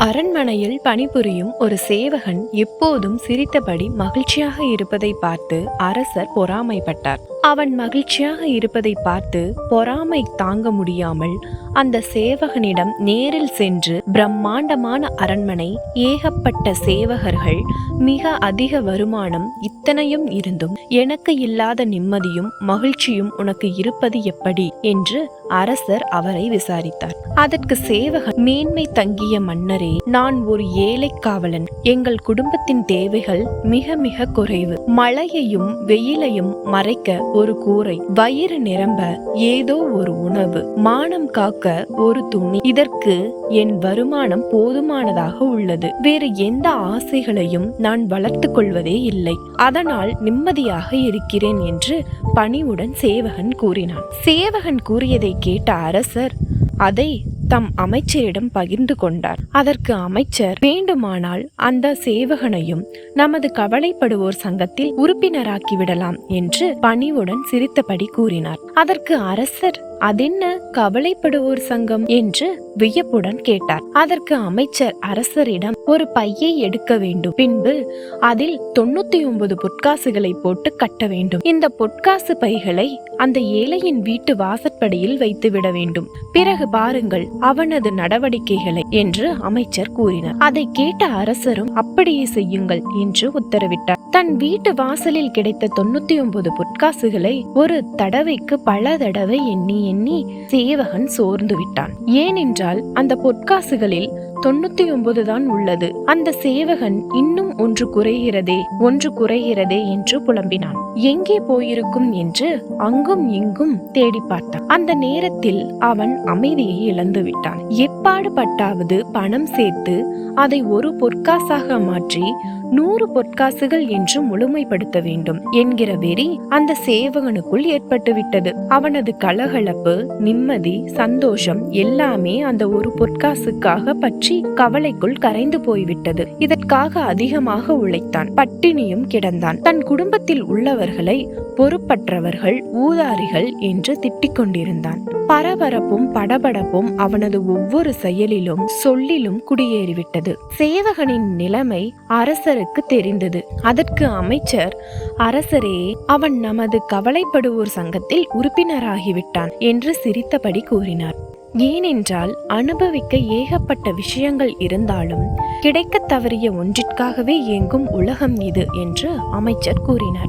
அரண்மனையில் பணிபுரியும் ஒரு சேவகன் எப்போதும் சிரித்தபடி மகிழ்ச்சியாக இருப்பதை பார்த்து அரசர் பொறாமைப்பட்டார். அவன் மகிழ்ச்சியாக இருப்பதை பார்த்து பொறாமை தாங்க முடியாமல் அந்த சேவகனிடம் நேரில் சென்று பிரம்மாண்டமான அரண்மனை ஏகப்பட்ட சேவகர்கள் மிக அதிக வருமானம் இத்தனையும் இருந்தும் எனக்கு இல்லாத நிம்மதியும் மகிழ்ச்சியும் உனக்கு இருப்பது எப்படி? என்று அரசர் அவரை விசாரித்தார். அதற்கு சேவகன் மேன்மை தங்கிய மன்னரே நான் ஒரு ஏழை காவலன். எங்கள் குடும்பத்தின் தேவைகள் மிக மிக குறைவு. மழையையும் வெயிலையும் மறைக்க ஒரு கூரை. வயிறு நிரம்ப ஏதோ ஒரு உணவு. மானம் காக்க ஒரு துணி. இதற்கு என் வருமானம் போதுமானதாக உள்ளது. வேறு எந்த ஆசைகளையும் நான் வளர்த்து கொள்வதே இல்லை. அதனால் நிம்மதியாக இருக்கிறேன் என்று பணிவுடன் சேவகன் கூறினான். சேவகன் கூறியதை கேட்ட அரசர் அதை தம் அமைச்சரிடம் பகிர்ந்து கொண்டார். அதற்கு அமைச்சர் வேண்டுமானால் அந்த சேவகனையும் நமது கவலைப்படுவோர் சங்கத்தில் உறுப்பினராக்கி விடலாம் என்று பணிவுடன் சிரித்தபடி கூறினார். அதற்கு அரசர் அதென்ன கவலைப்படுவோர் சங்கம்? என்று வியப்புடன் கேட்டார். அதற்கு அமைச்சர் அரசரிடம் ஒரு பையை எடுக்க வேண்டும். பின்பு அதில் தொண்ணூத்தி ஒன்பது பொற்காசுகளை போட்டு கட்ட வேண்டும். இந்த பொற்காசு பைகளை அந்த ஏழையின் வீட்டு வாசற்படியில் வைத்து விட வேண்டும். பிறகு பாருங்கள் அவனது நடவடிக்கைகளை என்று அமைச்சர் கூறினார். அதை கேட்ட அரசரும் அப்படியே செய்யுங்கள் என்று உத்தரவிட்டார். தன் வீட்டு வாசலில் கிடைத்த தொண்ணூத்தி ஒன்பது பொற்காசுகளை ஒரு தடவைக்கு பல தடவை எண்ணி எண்ணி சேவகன் சோர்ந்து விட்டான். ஏனென்றால் அந்த பொற்காசுகளில் தொண்ணூத்தி ஒன்பது தான் உள்ளது. அந்த சேவகன் இன்னும் ஒன்று குறைகிறதே ஒன்று குறைகிறதே என்று புலம்பினான். எங்கே போயிருக்கும் என்று அங்கும் இங்கும் தேடி பார்த்தான். அந்த நேரத்தில் அவன் அமைதியை இழந்து விட்டான். எப்பாடு பட்டாவது பணம் சேர்த்து அதை ஒரு பொற்காசாக மாற்றி நூறு பொற்காசுகள் என்று முழுமைப்படுத்த வேண்டும் என்கிற வெறி அந்த சேவகனுக்குள் ஏற்பட்டுவிட்டது. அவனது கலகலப்பு நிம்மதி சந்தோஷம் எல்லாமே அந்த ஒரு பொற்காசுக்காக பற்றி கவலைக்குள் கரைந்து போய்விட்டது. இதற்காக அதிகமாக உழைத்தான். பட்டினியும் கிடந்தான். தன் குடும்பத்தில் உள்ளவர்களை பொறுப்பற்றவர்கள் ஊதாரிகள் என்று திட்டிக் கொண்டிருந்தான். பரபரப்பும் படபடப்பும் அவனது ஒவ்வொரு செயலிலும் சொல்லிலும் குடியேறிவிட்டது. சேவகனின் நிலைமை அரசருக்கு தெரிந்தது. அதற்கு அமைச்சர் அரசரே அவன் நமது கவலைப்படுவோர் சங்கத்தில் உறுப்பினராகிவிட்டான் என்று சிரித்தபடி கூறினார். ஏனென்றால் அனுபவிக்க ஏகப்பட்ட விஷயங்கள் இருந்தாலும் கிடைக்கத் தவறிய ஒன்றிற்காகவே இயங்கும் உலகம் இது என்று அமைச்சர் கூறினார்.